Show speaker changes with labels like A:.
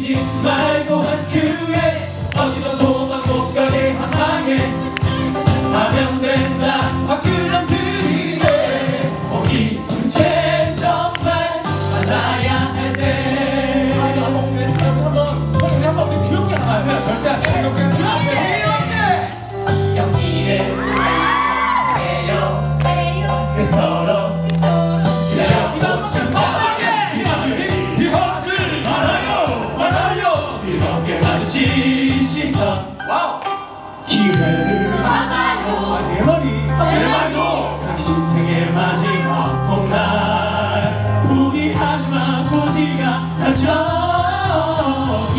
A: 놓치지 말고 한 큐에 어디도 도망 못 가게 한 방에 하면 된다. 화끈한 들이대 오기 문제 정말 만나야 할때
B: 시선. 와우.
A: 기회를 잡아요. 아, 내 머리 아, 내, 내 말도. 당신 생의 마지막 봄날 포기하지 마 고지가 날
B: 저기.